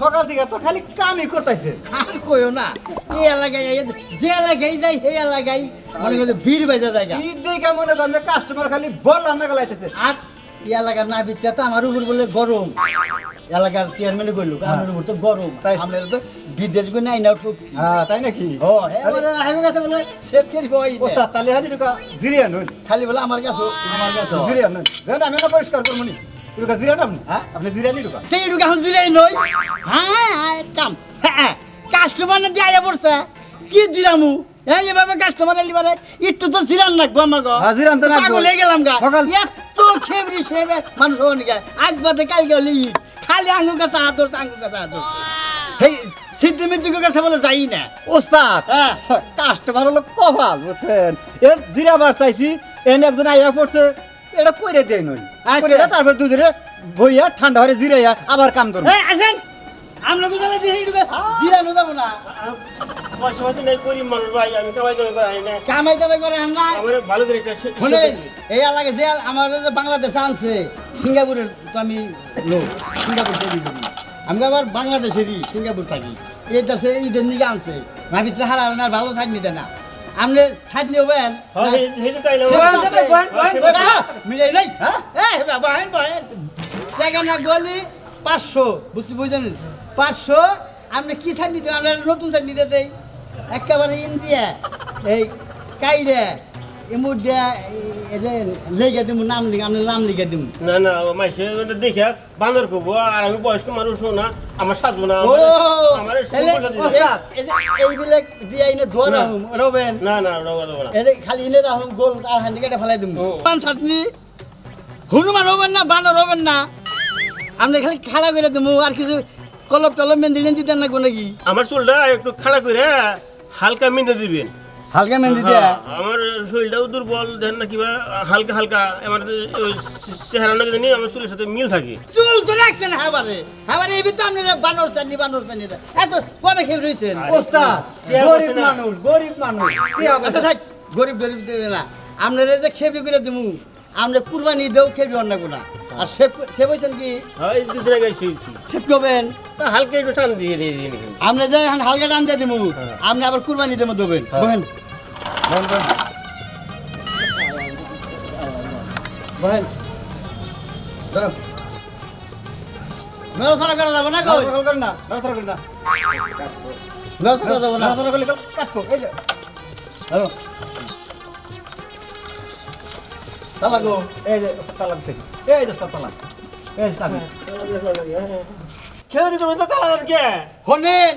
সকাল থেকে তো খালি কামই করতেছে। আর কইও না এই এলাকায় যে এলাকায় যাই সেই এলাকায় মনে করছে ভিড় বেজে জায়গা ঈদ দেখে মনে করেন যে কাস্টমার খালি বললাম না গলাইতেছে। আর এই এলাকার না বিচ্ছা তো আমার উপর বলে গরম। এলাকার চেয়ারম্যানে কইলো আমার উপর তো গরম। তাই। আমরা তো বিদেশগুলো নাই না ঠকছি। হ্যাঁ তাই নাকি? ও হ্যাঁ বলে হাইগো কাছে বলে শেফ কেরি বই ওস্তাদ তাহলে হারি ঢুকা জিরিয়া নুন খালি বলে আমার কাছে আমার কাছে। জিরিয়া নুন আমি না পরিষ্কার করব নি। নাম? হ্যাঁ? আপনি নি সেই নই হ্যাঁ হ্যাঁ কাম। হ্যাঁ কাস্টমার না দিয়ে পড়ছে? কি কাস্টমার একটু তো জিরান নাকবো আমাকে হ্যাঁ, জিরান তো। পাগল হয়ে গেলাম গা। সকাল- এত খেবরি সেবে মানুষ হন গা আজ বাদে কাল গেলে খালি আঙ্গুর কাছে হাত ধরছে কাছে হাত ধরছে। মিদ্দিকের কাছে বলে যাই না। ওস্তাদ! হ্যাঁ। কাস্টমার হলো কপাল বুঝছেন? এর জিরা বার চাইছি এনে একজন আইয়া পড়ছে এটা কইরে দেয় নই আচ্ছা। তারপর দুজনে বইয়া ঠান্ডা হয়ে জিরাইয়া আবার কাম ধরবো। এই আসেন। আমরা বুঝালে দিয়ে এইটুকু জিরানো যাব না। না। না। বাংলাদেশে আনছে সিঙ্গাপুরের তো আমি লোক সিঙ্গাপুর আবার বাংলাদেশেরই সিঙ্গাপুর থাকি। এই দেশে ঈদের নিকে আনছে। ভাবি তো হারা ভালো থাকনি না আপনি ছাড় নিও বেন মিলাই নাই হ্যাঁ? বহেন বহেন জায়গা না গলি পাঁচশো বুঝছি বুঝলেন পাঁচশো আপনি কি ছাড় নিতে আমরা নতুন ছাড় নিতে দেই। একেবারে ইন্ডিয়া এই কাইরে দিয়া এই যে লেগে দিমু নাম লিখে নাম লিখে না না মাইসে দেখে বান্দর করব আর আমি বয়স্ক মানুষ না আমার সাজবো না ও আমার তাহলে সম্পর্ক দিবে। এই- এই যে এইগুলো দিয়ে এনে ধোয়া না। রবেন। না না না। এই যে খালি গোল আর ফেলাই। পান চাটনি হনুমান হবেন না বানর হবেন না। আপনি খালি খাড়া করে দেবো আর কিছু কলপ টলপ মেহেন্দি টেন্দি দেন লাগবো নাকি আমার চুলটা একটু খাড়া করে হালকা মিন্দে দিবেন। হালকা মেহেন্দি দেয়া? হ্যাঁ, আমার শরীরটাও দুর্বল দেন না কিবা হালকা হালকা আমার চেহারা নাকি জানি আমার চুলের সাথে মিল থাকে। চুল তো রাখছেন হাবারে। হাবারে এই তো আপনি বানর চাননি বানর চাননি। এত কবে খেয়ে রয়েছেন ওস্তাদ গরিব মানুষ গরিব মানুষ বসে আচ্ছা থাক গরিব গরিব দেবে না। আপনারা যে খেবি করে দিমু আমরা কুরবানি দেও খেবি অন্য গুণা আর সে সে বলছেন কি? হয় দুদিন আগে শুয়েছি সেব করবেন হালকা একটু টান দিয়ে দিয়ে নাকি আপনি যে হালকা টান দিয়ে দিমু আপনি আবার কুরবানি দেবো দেবেন। বহেন বহেন, ধরো। নড়াচড়া করা যাবে না কই করেন না, নড়াচড়া করেন না। নড়াচড়া যাবে না নড়াচড়া করলে কাটবো, এই যে। ধরো। তালা গো, এই যে তালা দিতেছি। এই যে তালা। এই চাবি। খেয়ে তুমি তো তালা কে শোনেন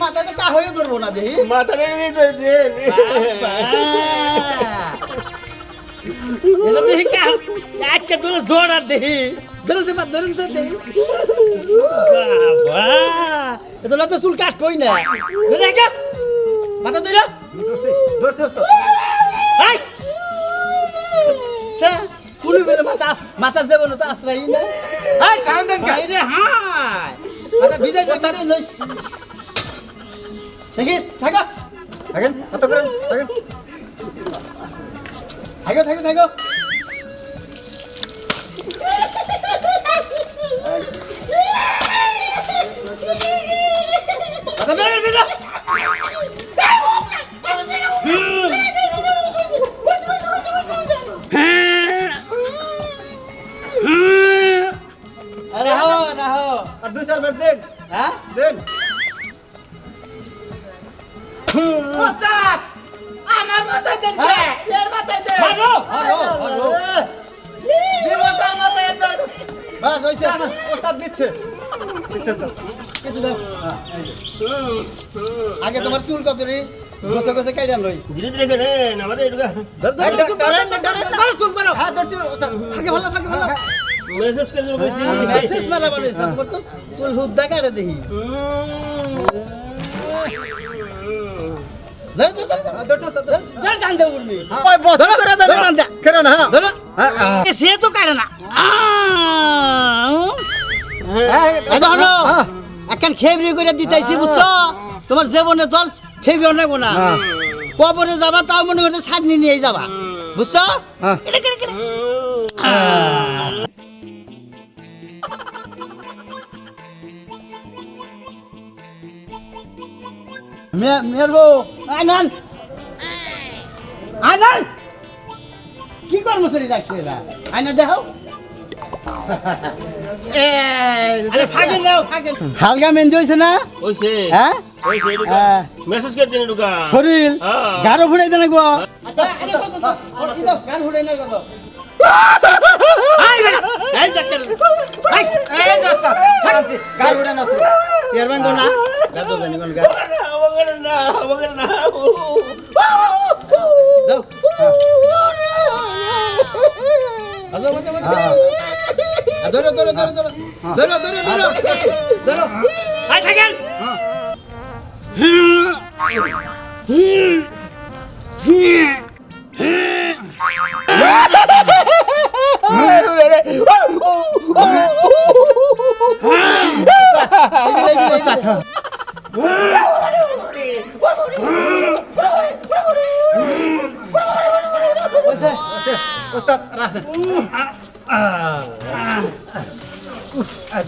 মাথায় তো হয়ে ধরবো না দেহি মাথা নেড়ে দিয়েছেন এটা দেহি কা আজকে তোর জোর আর দেহি ধরুন সে বাদ ধরুন সে বাবা এটা না তো চুল কাটবই না। মাথা ধরে। ধরছি, ধরছি ওস্তাদ। হাই সে কোন বেলে মাথা মাথা যাব না তো আশ্রয় না হাই ছাড়েন দেন রে হাই মাথা ভিজে মাথা নই দেখি থাকা। থাকেন, হাত করেন, থাকেন। থাকো থাকো থাকো। হো আর দুই চার বার দেন, হ্যাঁ দেন। ওস্তাদ আমার মাথায় দেন কে? এর মাথায় দেন হারো হারো হারো বিমলটার মাথায় দেন বাস হইছে ওস্তাদ দিচ্ছে। দিচ্ছে তো। কিছু দাও আগে তোমার চুল কত রে গোসে গোসে কাইডান লই ধীরে ধীরে কেন আমার এটা ধর ধর চুল ধর ধর ধর চুল ধরো হ্যাঁ ধর চুল আগে ভালো আগে ভালো মেসেজ করে দিল কইছি মেসেজ মারা বানাইছে তোমার তো চুল হুদ্দা কাটে দেখি সে তো কাটে না হ্যাঁ, হ্যাঁ। খেবরি করে দিতেছি বুঝছ তোমার জীবনে তোর খেবরি অনেক না হ্যাঁ। কবরে যাবা তাও মনে করছে ছাটনি নিয়ে যাবা বুঝছ মেয়ের বউ আনান আনান কি কর্মচারী রাখছে এরা? আয়না দেখো হালকা মেহেন্দি হয়েছে না? হয়েছে হ্যাঁ? হ্যাঁ? মেসেজ করে দিন ঢুকা শরীর? গাড়ো ফুড়াই দেন একবার। আচ্ছা গাড়ো ফুড়াই না চেয়ারম্যান গো না। আমাকে না আমাকে না দাও আজো মজা মজা ধরো ধরো ধরো ধরো ধরো ধরো ধরো ধরো আই থাকেন ওস্তাদ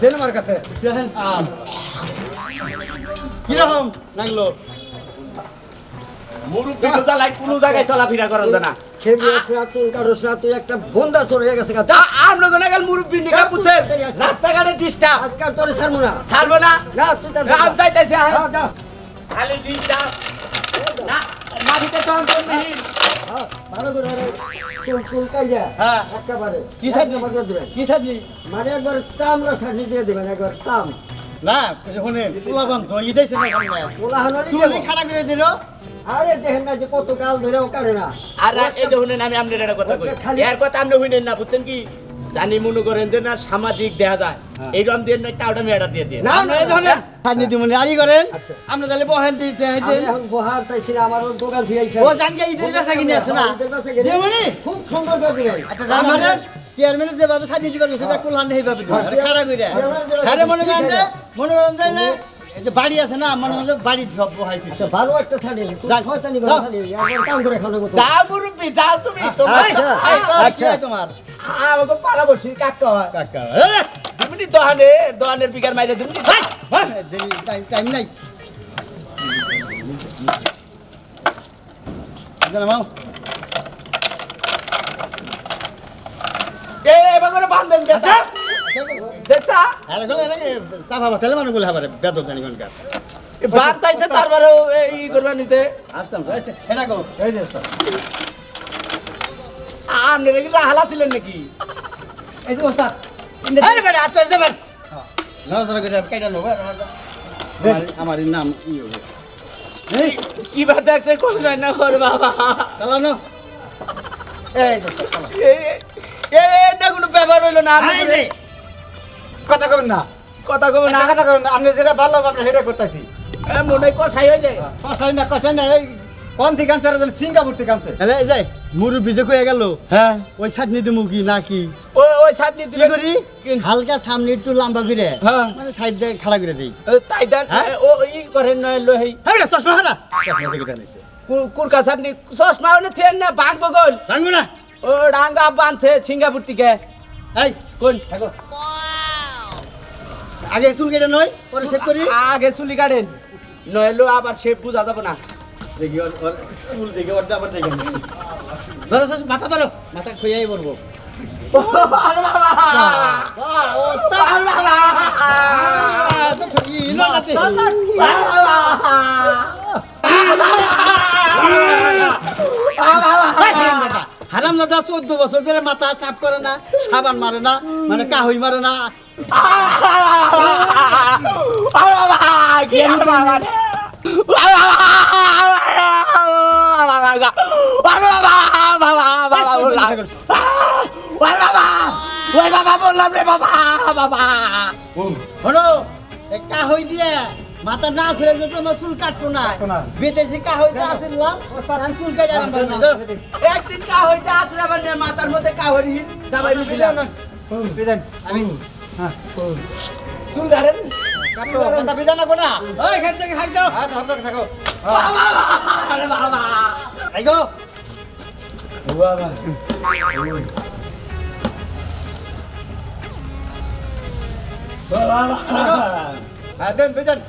দেন আমার কাছে। কীরকম লাগল? মুরব্বি তো জ্বালায় কোনো জায়গায় চলাফেরা করার জন্য না। তুই একটা বন্ধা চলে গেছে কথা আমরা কোন গেল মুরব্বি নিকা রাস্তাঘাটে ডিস্টার্ব আজকাল তোর ছাড়বো না। ছাড়বো না? না তুই তার রাত যাইতেছে হ্যাঁ, খালি ডিস্টার্ব না। মাটিতে তো অন্তর নেই হ্যাঁ, ভালো করে আরে চুল চুল কাইয়া হ্যাঁ। একেবারে। কি ছাড়নি? এক নম্বর দিবেন কি সাজি মানে একবার চামড়া ছাড়নি দিয়ে দিবেন একবার চাম। না শুনে পোলাপান দই দিয়েছে না সামনে ওলা হানারি চুলি খাড়া করে দিল? আরে দেখেন না যে কত কাল ধরেও কাটে না। আর এই যে আমি আপনার একটা কথা কই। এর কথা আপনি শুনেন না বুঝছেন কি? জানি মনে করেন যে না সামাজিক দেখা যায়। এইরকম দিয়ে না টাউটা মেয়েটা দিয়ে দিয়ে। না আমরা এই ধরনের খানি দিমুনি আরি করেন। আমরা তাহলে বহেন দিতে আমি এখন বহার চাইছি আমার দোকান থেকে ও জানকে বেচা কিনে আছে না। দেমনি খুব সুন্দর করে আচ্ছা মানে চেয়ারম্যান যেভাবে দিবার গেছে তা কইরা? খাড়া মনে করেন মনে করেন না এই যে বাড়ি আছে না মনে যে বাড়ি সব বহাইছি। ভালো একটা ছাড়ি যান, করে। ছাড়ি একবার কাম করে কথা যাও মুরব্বি যাও তুমি তোমার আচ্ছা। কি হয় তোমার? আমাকে পাড়া বলছি কাকা কাকা তুমি দোকানে দোকানের বিকার মাইরে তুমি টাইম নাই। জানাও এ এবার করে বান্ধব বেচা বেচা আরে গলে রে সাফা বাতালে মানুষগুলো হাবারে বেদব জানি কোনকার বান্ধাইছে তারপরেও ই করবা নিছে আসতাম তো গো এই যে আপনি নাকি হালা ছিলেন নাকি এই যে ওস্তাদ আরে বেটা আচ্ছা এসে বেটা না না করে কাইটা নো আমার আমার নাম ই হবে এই কি বাত দেখছে কোন যায় না কর বাবা চালানো এই যে চালা এ এ না কোনো ব্যাপার হইল না এই কথা কবেন না। কথা কব না। কথা কবেন না। আপনি যেটা ভালো আপনি সেটা করতেছি। মনে হয় কষাই হয়ে যায়। কষাই না কষাই না এই কোন থেকে আনছে রে সিঙ্গাপুর থেকে আনছে এই যে কয়ে গেল হ্যাঁ। ওই চাটনি দিমু কি ওই দিলে করি? হালকা সামনে একটু লম্বা করে হ্যাঁ। মানে সাইড দিয়ে খাড়া করে দেই। তাই হ্যাঁ? ও ই করেন নয় লই হ্যাঁ চশমা হারা চশমা থেকে জানিছে কুরকা ছাতনি চশমা হলে থেন না ভাঙবো গোল। রাঙ্গু না? ও ডাঙ্গা বানছে সিঙ্গাপুর থেকে। এই কোন থাকো। আগে চুল কেটে নয় পরে শেভ করি। আগে চুলি কাটেন নইলো আবার সে বুঝা যাব না। দেখি ওর ওর চুল দেখে ওরটা আবার দেখে ধরো মাথা ধরো মাথা খুঁয়াই পড়ব বাবা হারাম দাদা চোদ্দ বছর ধরে মাথা সাফ করে না সাবান মারে না মানে কাহই মারে না বাবা বাবা বললাম রে বাবা বাবা কাহই দিয়ে মাথা না ছেড়ে যেত আমার চুল কাটতো না। বিদেশি কা হইতে আসিলাম আমি চুল কাটে একদিন কা হইতে আসলে মানে আবার মাথার মধ্যে কা হরি দাবাই দিলাম আমি চুল ধরেন। কথা বিধানা কোনা ওই ঘর থেকে হাঁক দাও। হ্যাঁ থাকো থাকো আরে বাবা। আইগো বাবা। বাবা। হ্যাঁ দেন বেজন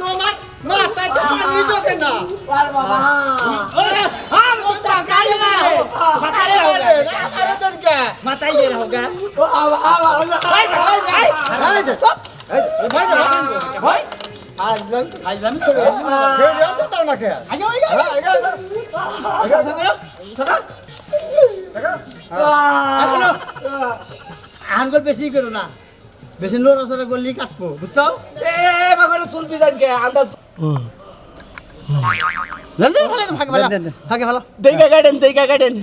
তোমার মাথায় তোমার নিজকে না মাথায় বের হোগা ভাই ভাই ভাই আজ আমি চলে গেছি আমাকে। আগে আগে আগে আগে আগে। সাকার সাকার আনকল বেশি করো না। বেশি লোরা সরে গলি কাটবো বুঝছ? এ বাগরে চলবি জানকে আমরা লড়দে ভালো ভাগে ভালো। ভাগে ভালো। দেইগা গার্ডেন দেইগা গার্ডেন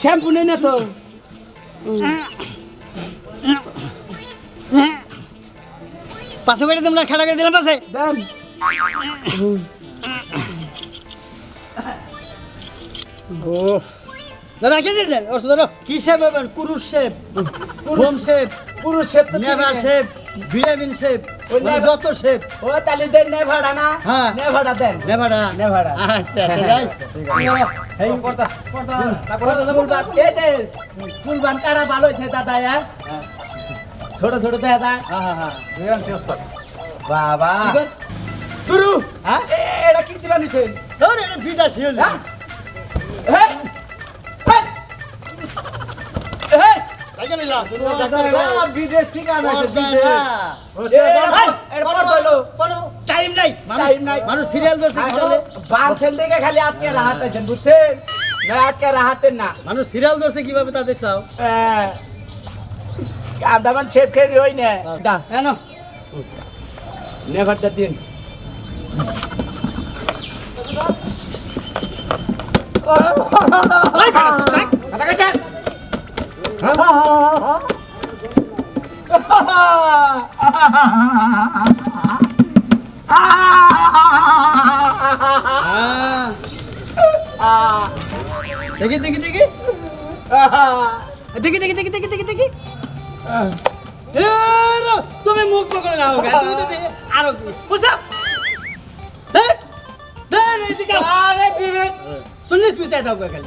শ্যাম্পু নেই। না। তো। পাশে করে তোমরা খেলা করে দিলাম পাশে। ও দাদা কে দিলেন? ওর কি শেপ হবেন কুরুশ শেপ। হোম। শেপ। কুরুষ শেপ তো শেপ। ভিটামিন শেপ যত শেপ ও তালি দেন নে ভাড়া না। হ্যাঁ। নে ভাড়া দেন। নে ভাড়া। নে ভাড়া। আচ্ছা, আচ্ছা, হ্যাঁ। আচ্ছা ঠিক আছে। এই করতা করতা না করতা না বলবা এই দে ফুলবান কাড়া ভালো হইছে দাদা হ্যাঁ? হ্যাঁ? ছোট ছোট দাদা। হ্যাঁ হ্যাঁ হ্যাঁ। বিয়ান চেষ্টা বাবা। গুরু হ্যাঁ? এটা কি দিবা নিছেন ধরে এটা বিদাস হ্যাঁ? নিলাম বিদেশ থেকে টাইম নাই। মানুষ সিরিয়াল ধরছে কি বাঁধছেন দেখে খালি আটকে রাহাতেছেন বুঝছেন? না আটকে না। মানুষ সিরিয়াল ধরছে কীভাবে তা দেখছাও? হ্যাঁ আমরা শেপ খেয়ে হই না। কেন নেভারটা দিন। দেখি দেখি দেখি দেখি দেখি দেখি এ রে, তুমি মুখ পকড়ে রাখো গা তুমি তো দেখে আরও কি বুঝছ হ্যাঁ হ্যাঁ এদিকে আরে দিবে চল্লিশ পিসাই দাও গা খালি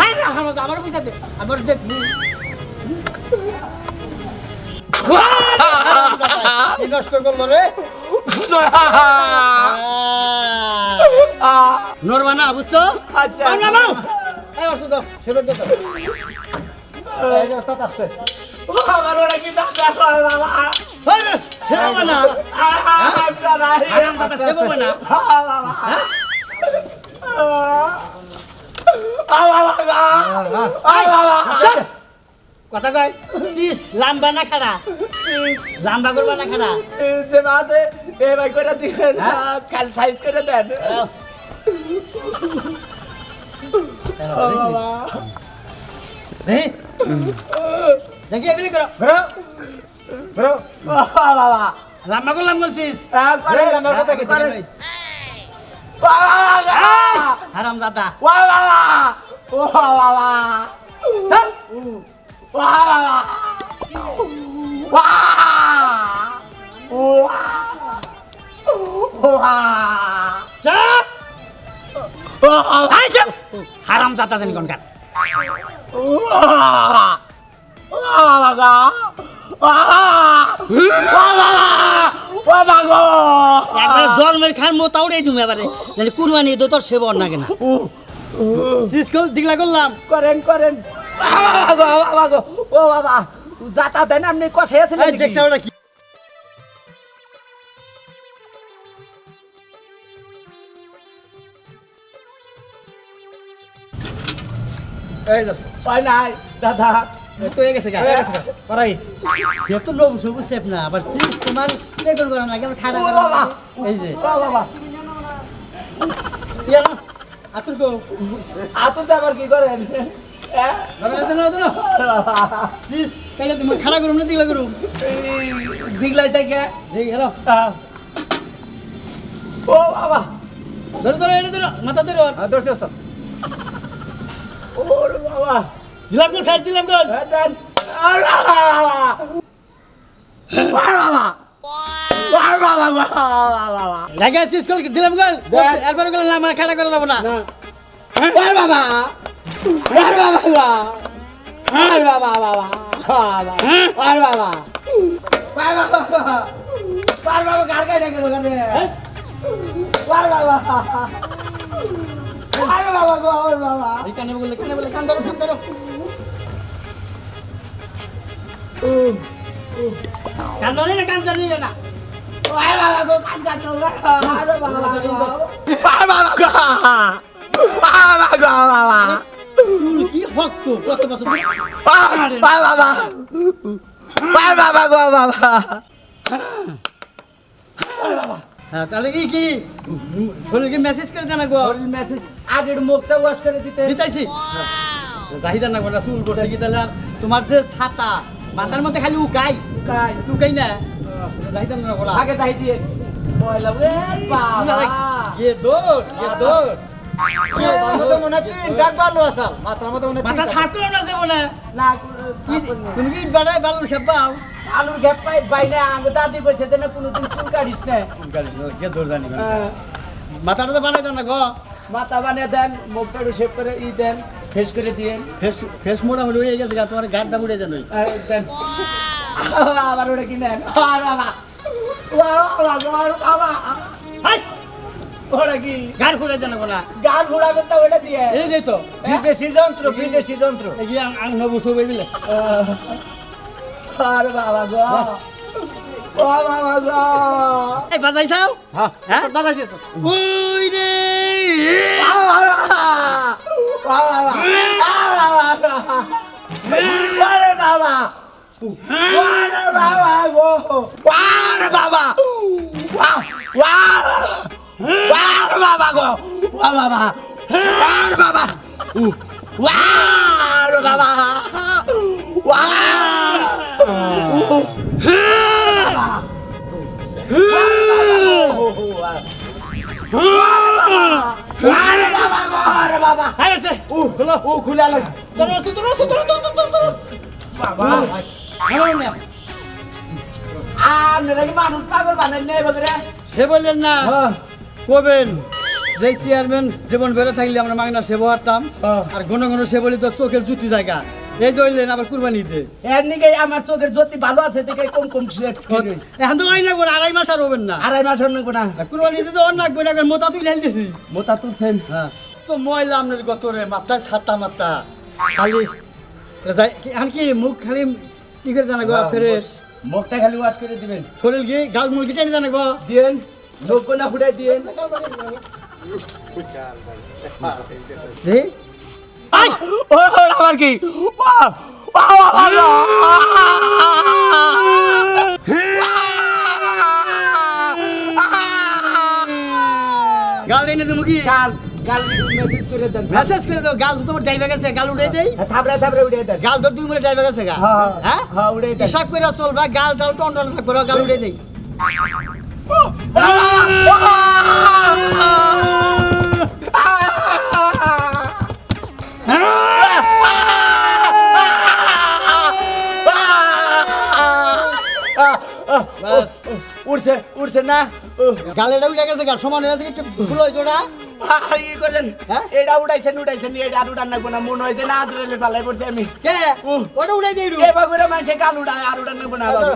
মার না আমার দে আমার দেখ নষ্ট করল এই ওষুধ দাও সেটা দে এই কথা আছে না কথা কয় সিস লাম্বা না খাড়া লাম্বা করবা না খাড়া যে মাঝে এ ভাই করে দিবেন খাল সাইজ করে দেন দেখি এগুলি করো বেরো বাবা লাম্বা 와와와 사람사다. 와와와. 와와와. 자. 와와와. 와. 우와. 우와 자 아이씨 하람사다 되는 건가 와와가 와와와 와와와. কোন কার একবার জন্মের খান মো তাউড়াই তুমি এবারে। জানি কুরবানি তো তোর সেবর না। কেনা সিসকল দিগলা করলাম। করেন করেন। বাবা গো, বাবা গো, ও বাবা। যাতা দেন আপনি কষে আছিলেন দেখছ ওটা কি? এই দাদা? তো হয়ে গেছে গা হয়ে গেছে গা পরাই সে তো লোভ সবু সেপ না আবার সিস তোমার চেকন করা না কেমন খারাপ ও বাবা এই যে ও বাবা ইয়া না আতুর গো আতুর আবার কি করেন হ্যাঁ? ধরো ধরো ধরো সিস কাইলে তুমি খাড়া করুম না দিগলা করুম এই দিগলাই থেকে দেখ হ্যালো আহ। ও বাবা ধরো ধরো এটা ধরো মাথা ধরো হ্যাঁ ধরছি ওস্তাদ ওর বাবা দিলাম গোল ফের দিলাম গোল। হ্যাঁ, বাবা বাবা বাবা বাবা লাগা সিস গোল দিলাম গোল। দেখ। গোল না আমার খাড়া করে দেবো না। আর বাবা। আর বাবা। গো। আর বাবা। বাবা। আর বাবা। আর বাবা। বাবা কার কাছে গেল রে। আর বাবা। আর বাবা গো বাবা। এই কানে বলে কানে বলে কান ধরো কান ধরো। কান ধরে না কান ধরে না আর বাবা গো কান কাটো আর বাবা আর বাবা গো আর গো বাবা চুল কি হক্ত কত বছর আর বাবা আর বাবা গো বাবা হ্যাঁ তাহলে কি কি শরীরকে মেসেজ করে দেন গো? মেসেজ আগের মুখটা ওয়াশ করে দিতে দিতাইছি চাহিদা না গোটা চুল করছে কি তাহলে? আর তোমার যে ছাতা মাথার মধ্যে খালি উকাই। কাই উকাই না? চাহিদা না আগে তাই দিয়ে ময়লা এ বাবা। কে দৌড় না কি- তুমি কি ইট বাড়ায় বালুর খেপাও আলুর গ্যাপ পাই পাই না আঙ্গ দাদি কইছে যে না কোনোদিন চুল কাটিস না। কে দৌড় জানি। মাথাটা তো বানাই দেন না গো। মাথা বানিয়ে দেন মুখটা শেভ করে ই দেন। ফেস করে দিয়েন ফেস ফেস মোটামুটি হয়ে গেছে তোমার গাড়টা উড়ে ওই। আবার ওটা কি নেন বাবা বাবা বাবা বাবা। হাই! কি? গাড় ঘুরে দেন না গান ঘোরাবেন তো ওটা দিয়ে। এই তো বিদেশি যন্ত্র বিদেশি যন্ত্র। এই আং আং নবু সবে বিলে আর বাবা গো। ও বাবা গো। এই বাজাইছাও? হ্যাঁ। হ্যাঁ? ওই রে! বাবা বাবা বাবা গো বাবা বাবা আরে বাবা আরে বাবা বাবা ও খুলো ও খুলে আলো তোর আছে তোর আছে তোর তোর তোর তোর বাবা আপনারা কি মানুষ পাগল বানান নেই বলে সে বললেন না কবেন? যে চেয়ারম্যান জীবন বেড়ে থাকলে আমরা মাগনা সেবা হারতাম হ্যাঁ। আর ঘন ঘন সে বলি তো চোখের জুতি জায়গা। এই যে হইলেন আবার কুরবানি দে এর নিকে আমার চোখের জ্যোতি ভালো আছে দেখে কম কম সিলেট এখন তো আইনা করে আড়াই মাস আর হবেন না। আড়াই মাস অন্য কোনা আর কুরবানি দিতে তো অন্য করে এখন মোটা তুই ঢেলতেছি মোতা তুলছেন। হ্যাঁ। ময়লা আপনার কত রে মাথায় ছাতা মাথা খালি যাই এখন কি মুখ খালি কি করে জানাগো ফ্রেশ মুখটা খালি ওয়াশ করে দিবেন। শরীর কি গাল মুরগি টেনে জানাগো? দিয়েন লোক কোনা ফুটাই দিয়েন। আবার কি? গাল রেনে দেবো কি? কাল কাল মেসেজ করে দেন মেসেজ করে দাও গাল তোমার ডাইভে গেছে গাল উড়ে দেই। থাবড়ে থাবড়ে উঠে দেন গাল ধর দুই মিনিট ডাইভে গেছে গা। হ্যাঁ, হ্যাঁ হ্যাঁ, উড়ে দেন। হিসাব করে চলবা গাল টাল টন টন থাকবে গাল উড়ে দেই। উঠছে উঠছে না। গালেটা উঠে গেছে গা সমান হয়ে গেছে একটু ফুল হয়েছে ওটা। আর ই করেন হ্যাঁ? এটা উড়াইছেন উড়াইছেন এটা আর উড়ান নাকবো না মনে হয় যে না আদরেলে পালাই পড়ছে আমি। কে? উহ। ওটা উড়াই দিই এবার করে মানুষে কাল উড়ায় আর উড়ান নাকবো না বাবু।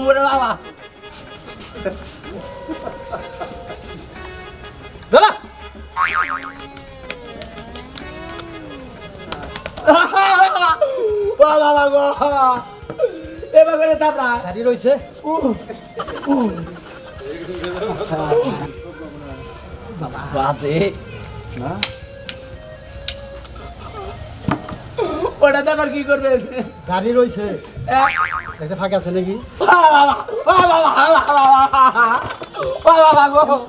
ওরে বাবা। ধরা। ও বাবা এবার করে তাপরা গাড়ি রয়েছে। বাজে ওটা তারপর কি করবেন গাড়ি রয়েছে এ, দেখছে ফাঁকা আছে নাকি ও বাবা বাবা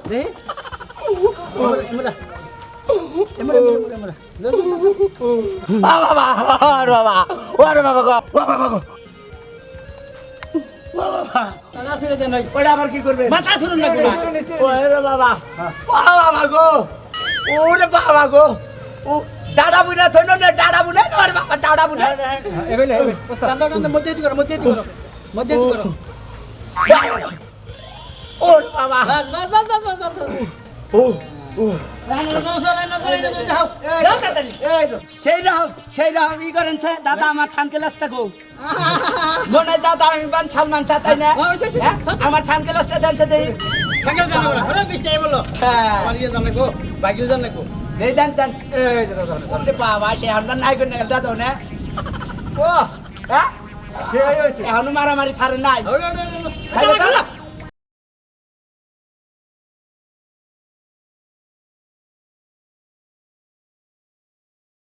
বাবা বাবা বাবা বাবা টাকা ছেড়ে দেন নাই ওটা আবার কি করবেন? মাথা শুনুন না গোনা ওরে বাবা। ও বাবা গো। ওরে বাবা গো। ও দাদা বুনা থইল না দাদা বুনা ওরে বাবা দাদা বুনা। এবেলে এবে টান্দা টান্দা মধ্যে দিতে করো মধ্যে দিতে করো মধ্যে দিতে করো। ওরে বাবা। বাস বাস বাস বাস বাস। ও সেই রকম সেই রকম ই করেন দাদা আমার ছান ক্লাসটা গো মনে হয় দাদা আমি বান সালমান শাহ তাই না হ্যাঁ? আমার ছান ক্লাসটা দেন দেই হ্যাঁ ইয়ে হ্যাঁ মারামারি থারে নাই